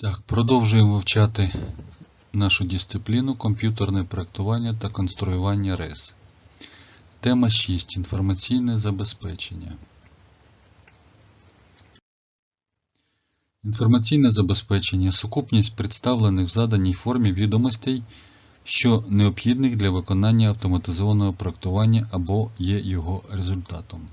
Так, продовжуємо вивчати нашу дисципліну комп'ютерне проектування та конструювання РЕС. Тема 6. Інформаційне забезпечення. Інформаційне забезпечення сукупність представлених в заданій формі відомостей, що необхідних для виконання автоматизованого проектування або є його результатом.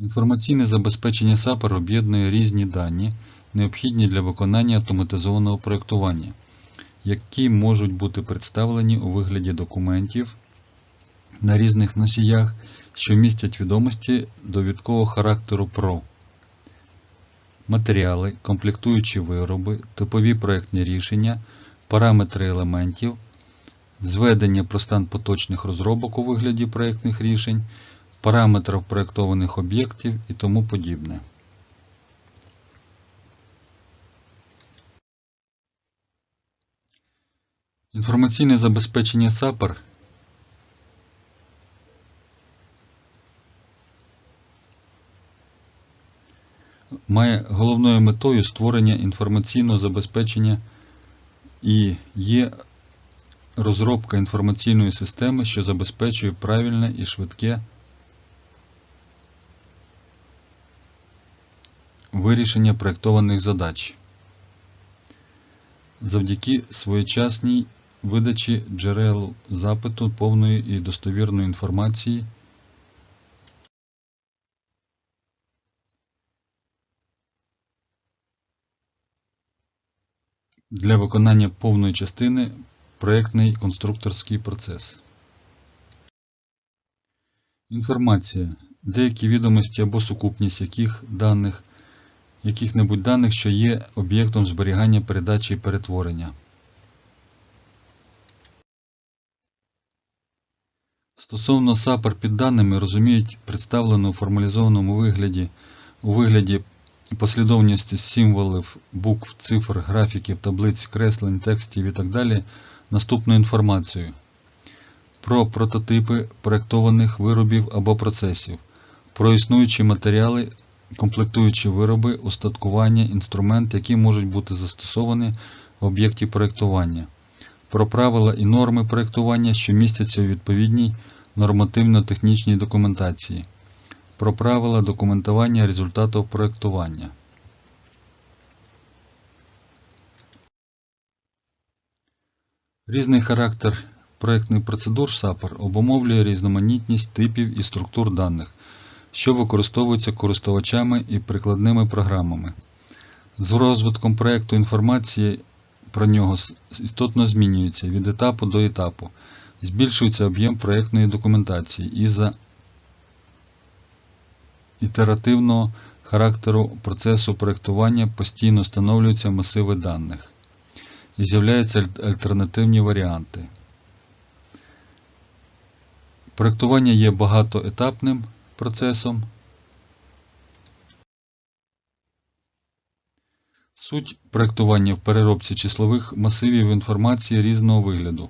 Інформаційне забезпечення САПР об'єднує різні дані, необхідні для виконання автоматизованого проєктування, які можуть бути представлені у вигляді документів на різних носіях, що містять відомості довідкового характеру про матеріали, комплектуючі вироби, типові проєктні рішення, параметри елементів, зведення про стан поточних розробок у вигляді проєктних рішень, параметрів проєктованих об'єктів і тому подібне. Інформаційне забезпечення САПР має головною метою створення інформаційного забезпечення і є розробка інформаційної системи, що забезпечує правильне і швидке вирішення проєктованих задач завдяки своєчасній видачі джерел запиту повної і достовірної інформації для виконання повної частини проєктний конструкторський процес. Інформація. Деякі відомості або сукупність яких даних, яких-небудь даних, що є об'єктом зберігання, передачі і перетворення. Стосовно САПР під даними розуміють представлену у формалізованому вигляді у вигляді послідовності символів, букв, цифр, графіків, таблиць, креслень, текстів і так далі наступну інформацію про прототипи проєктованих виробів або процесів, про існуючі матеріали, комплектуючі вироби, устаткування, інструменти, які можуть бути застосовані в об'єкті проєктування, про правила і норми проєктування, що містяться у відповідній нормативно-технічній документації, про правила документування результатів проєктування. Різний характер проєктних процедур САПР обумовлює різноманітність типів і структур даних, що використовуються користувачами і прикладними програмами. З розвитком проєкту інформації про нього істотно змінюється від етапу до етапу, збільшується об'єм проєктної документації із-за ітеративного характеру процесу проєктування постійно встановлюються масиви даних і з'являються альтернативні варіанти. Проєктування є багатоетапним процесом. Суть проєктування в переробці числових масивів інформації різного вигляду,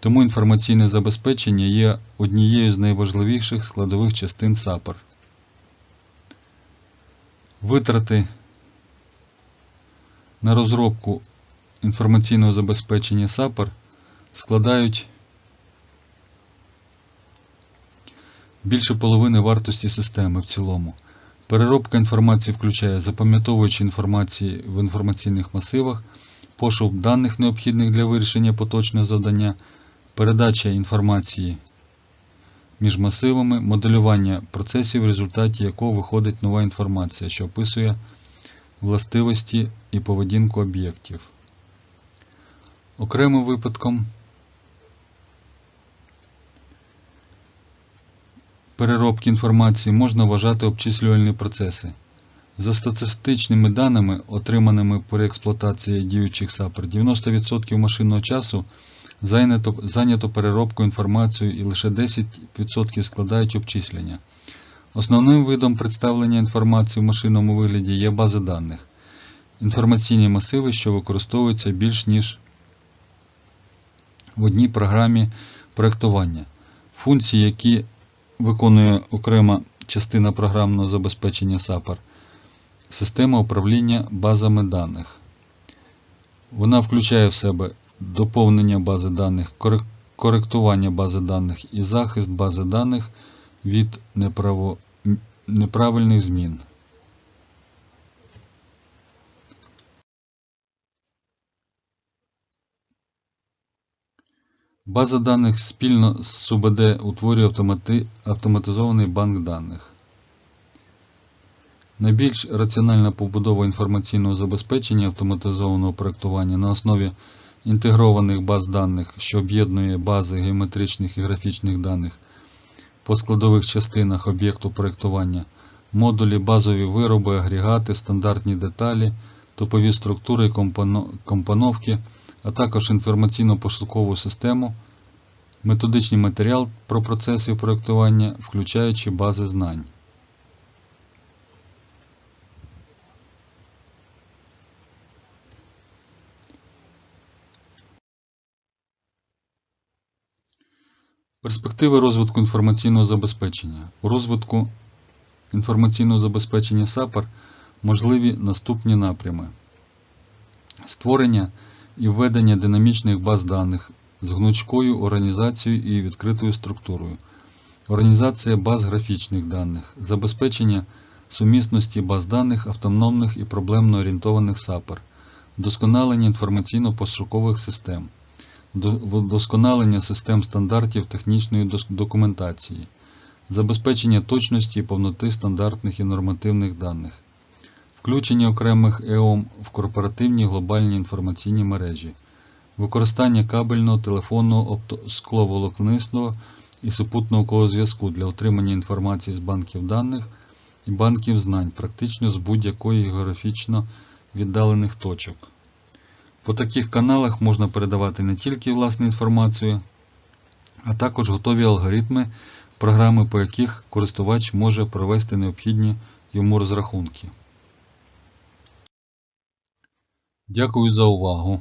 тому інформаційне забезпечення є однією з найважливіших складових частин САПР. Витрати на розробку інформаційного забезпечення САПР складають більше половини вартості системи в цілому. Переробка інформації включає запам'ятовуючи інформації в інформаційних масивах, пошук даних необхідних для вирішення поточного завдання, передача інформації між масивами, моделювання процесів, в результаті якого виходить нова інформація, що описує властивості і поведінку об'єктів. Окремим випадком переробки інформації можна вважати обчислювальні процеси. За статистичними даними, отриманими при експлуатації діючих САПР, 90% машинного часу зайнято, зайнято переробкою інформації і лише 10% складають обчислення. Основним видом представлення інформації в машинному вигляді є бази даних. Інформаційні масиви, що використовуються більш ніж в одній програмі проєктування. Функції, які виконує окрема частина програмного забезпечення SAPAR Система управління базами даних. Вона включає в себе доповнення бази даних, коректування бази даних і захист бази даних від неправильних змін. База даних спільно з СУБД утворює автомати... автоматизований банк даних. Найбільш раціональна побудова інформаційного забезпечення автоматизованого проектування на основі інтегрованих баз даних, що об'єднує бази геометричних і графічних даних по складових частинах об'єкту проектування, модулі, базові вироби, агрегати, стандартні деталі, топові структури компоновки, а також інформаційно-пошукову систему, методичний матеріал про процеси проектування, включаючи бази знань. Перспективи розвитку інформаційного забезпечення. У розвитку інформаційного забезпечення САПАР можливі наступні напрями: створення і введення динамічних баз даних з гнучкою організацією і відкритою структурою, організація баз графічних даних, забезпечення сумісності баз даних автономних і проблемно орієнтованих САПАР, вдосконалення інформаційно-пошукових систем. Вдосконалення систем стандартів технічної документації, забезпечення точності і повноти стандартних і нормативних даних, включення окремих ЕОМ в корпоративні глобальні інформаційні мережі, використання кабельного, телефонного, скловолокнисного і супутникового зв'язку для отримання інформації з банків даних і банків знань, практично з будь-якої географічно віддалених точок. По таких каналах можна передавати не тільки власну інформацію, а також готові алгоритми, програми, по яких користувач може провести необхідні йому розрахунки. Дякую за увагу.